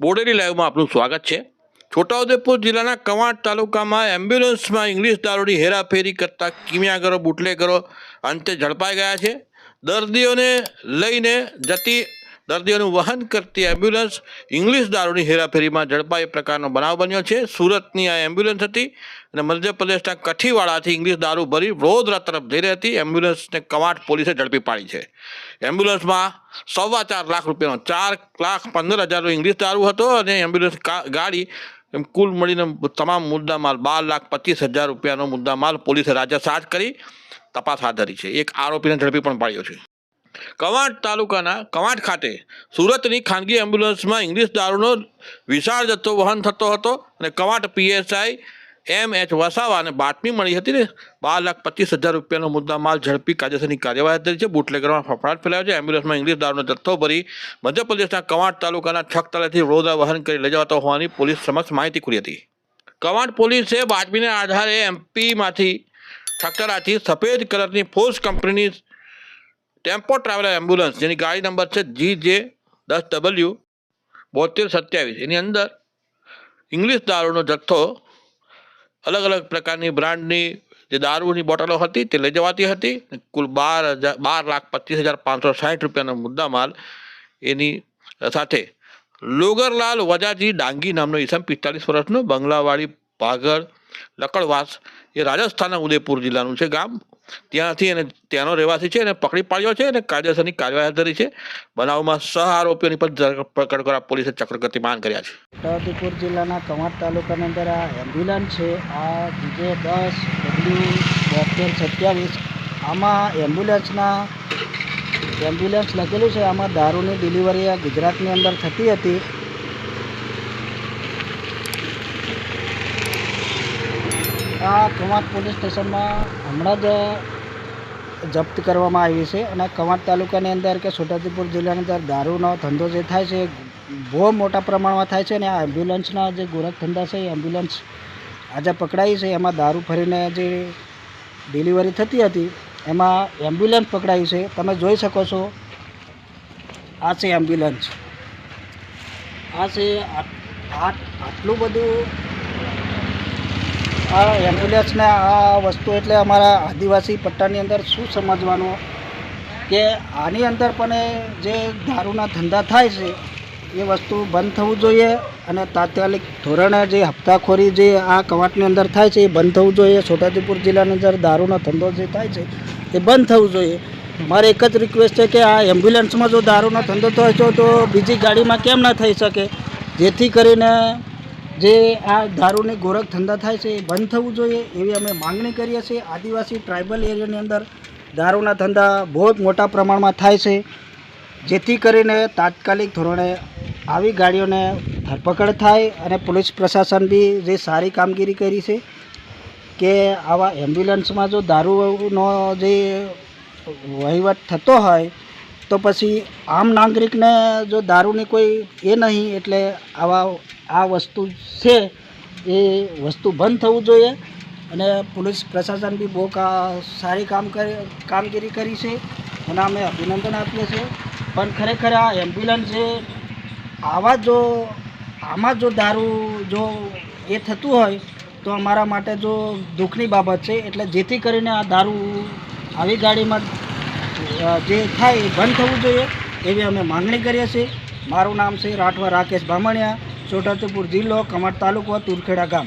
બોડેલી લાઈવમાં આપનું સ્વાગત છે. છોટાઉદેપુર જિલ્લાના કવાંટ તાલુકામાં એમ્બ્યુલન્સમાં ઇંગ્લિશ દારૂની હેરાફેરી કરતા કિમિયાગરો, બુટલેગરો અંતે ઝડપાઈ ગયા છે. દર્દીઓને લઈને જતી દર્દીઓનું વહન કરતી એમ્બ્યુલન્સ ઇંગ્લિશ દારૂની હેરાફેરીમાં ઝડપાય એ પ્રકારનો બનાવ બન્યો છે. સુરતની આ એમ્બ્યુલન્સ હતી અને મધ્યપ્રદેશના કઠીવાડાથી ઇંગ્લિશ દારૂ ભરી વડોદરા તરફ જઈ રહી હતી. એમ્બ્યુલન્સને કવાટ પોલીસે ઝડપી પાડી છે. એમ્બ્યુલન્સમાં સવા ચાર લાખ રૂપિયાનો, ચાર લાખ પંદર હજારનો ઇંગ્લિશ દારૂ હતો અને એમ્બ્યુલન્સ ગાડી એમ કુલ મળીને તમામ મુદ્દામાલ બાર લાખ પચીસ હજાર રૂપિયાનો મુદ્દામાલ પોલીસે રાજાસાજ કરી તપાસ હાથ ધરી છે. એક આરોપીને ઝડપી પણ પાડ્યો છે. કવાંટ તાલુકાના કવાંટ ખાતે સુરતની ખાનગી એમ્બ્યુલન્સમાં ઇંગ્લિશ દારૂનો વિશાળ જથ્થો વહન થતો હતો અને કવાંટ પીએસઆઈ એમ એચ વસાવાને બાતમી મળી હતી ને બાર લાખ પચીસ હજાર રૂપિયાનો મુદ્દા માલ ઝડપી કાયદેસરની કાર્યવાહી થઈ છે. બુટલેગરમાં ફફડાટ ફેલાયો છે. એમ્બ્યુલન્સમાં ઇંગ્લિશ દારૂનો જથ્થો ભરી મધ્યપ્રદેશના કવાંટ તાલુકાના છકતળેથી રોદા વહન કરી લઈ જવાતો હોવાની પોલીસ સમક્ષ માહિતી ખુલી હતી. કવાંટ પોલીસે બાતમીના આધારે એમપીમાંથી ઠકરાથી સફેદ કલરની ફોર્સ કંપનીની ટેમ્પો ટ્રાવેલર એમ્બ્યુલન્સ, જેની ગાડી નંબર છે જી જે દસ ડબલ્યુ બોતેર સત્યાવીસ. એની અંદર ઇંગ્લિશ દારૂનો જથ્થો, અલગ અલગ પ્રકારની બ્રાન્ડની જે દારૂની બોટલો હતી તે લઈ જવાતી હતી કુલ બાર હજાર, બાર લાખ પચીસ હજાર પાંચસો સાઠ રૂપિયાનો મુદ્દામાલ એની સાથે. લોગરલાલ વજાજી ડાંગી નામનો ઈસમ પિસ્તાલીસ વર્ષનો બંગલાવાડી પાગળ લકડવાસ, એ રાજસ્થાનના ઉદયપુર જિલ્લાનું છે ગામ. ત્યાંથી એને, ત્યાંનો રહેવાસી છે, એને પકડી પાડ્યો છે, અને કાયદેસરની કાર્યવાહી ધરી છે. બનાવમાં સહ આરોપીઓની પણ ધરપકડ કરવા પોલીસે ચક્ર ગતિમાન કર્યા છે. છોટાઉદેપુર જિલ્લાના કવાંટ તાલુકાની અંદર આ એમ્બ્યુલન્સ છે. આ જીજે દસ ડબલ્યુ બોતેર સત્યાવીસ. આમાં એમ્બ્યુલન્સના, એમ્બ્યુલન્સ લખેલું છે, આમાં દારૂની ડિલિવરી આ ગુજરાતની અંદર થતી હતી. આ કવાંટ પોલીસ સ્ટેશનમાં હમણાં જ જપ્ત કરવામાં આવી છે અને કવાંટ તાલુકાની અંદર કે છોટાઉદેપુર જિલ્લાની અંદર દારૂનો ધંધો જે થાય છે બહુ મોટા પ્રમાણમાં થાય છે અને આ એમ્બ્યુલન્સના જે ગોરખ ધંધા છે એ એમ્બ્યુલન્સ આજે પકડાઈ છે. એમાં દારૂ ફરીને જે ડિલિવરી થતી હતી, એમાં એમ્બ્યુલન્સ પકડાઈ છે. તમે જોઈ શકો છો. આ છે એમ્બ્યુલન્સ આ છે આટલું બધું આ એમ્બ્યુલન્સને આ વસ્તુ એટલે અમારા આદિવાસી પટ્ટાની અંદર શું સમજવાનું? કે આની અંદર પણ જે દારૂના ધંધા થાય છે, એ વસ્તુ બંધ થવું જોઈએ અને તાત્કાલિક ધોરણે જે હપ્તાખોરી જે આ કવાટની અંદર થાય છે, એ બંધ થવું જોઈએ. છોટાઉદેપુર જિલ્લાની અંદર દારૂનો ધંધો જે થાય છે, એ બંધ થવું જોઈએ. મારે એક જ રિક્વેસ્ટ છે કે આ એમ્બ્યુલન્સમાં જો દારૂનો ધંધો થાય તો બીજી ગાડીમાં કેમ ના થઈ શકે? જેથી કરીને જે આ દારૂની ગોરખ ધંધા થાય છે, એ બંધ થવું જોઈએ એવી અમે માંગણી કરીએ છીએ. આદિવાસી ટ્રાઇબલ એરિયાની અંદર દારૂના ધંધા બહુ જ મોટા પ્રમાણમાં થાય છે, જેથી કરીને તાત્કાલિક ધોરણે આવી ગાડીઓને ધરપકડ થાય અને પોલીસ પ્રશાસન બી જે સારી કામગીરી કરી છે કે આવા એમ્બ્યુલન્સમાં જો દારૂનો જે વહીવટ થતો હોય તો પછી આમ નાગરિકને જો દારૂની કોઈ એ નહીં, એટલે આવા, આ વસ્તુ છે, એ વસ્તુ બંધ થવું જોઈએ. અને પોલીસ પ્રશાસન બી બહુ સારી કામ કરી, કામગીરી કરી છે. અને અમે અભિનંદન આપીએ છીએ. પણ ખરેખર આ એમ્બ્યુલન્સ જે આવા જો, આમાં જો દારૂ જો એ થતું હોય, તો અમારા માટે જો દુઃખની બાબત છે. એટલે જેથી કરીને આ દારૂ આવી ગાડીમાં જે થાય એ બંધ થવું જોઈએ એવી અમે માંગણી કરીએ છીએ. મારું નામ છે રાઠવા રાકેશ ભામણિયા છોટાઉદેપુર જિલ્લો કમાટ તાલુકો તુરખેડા ગામ.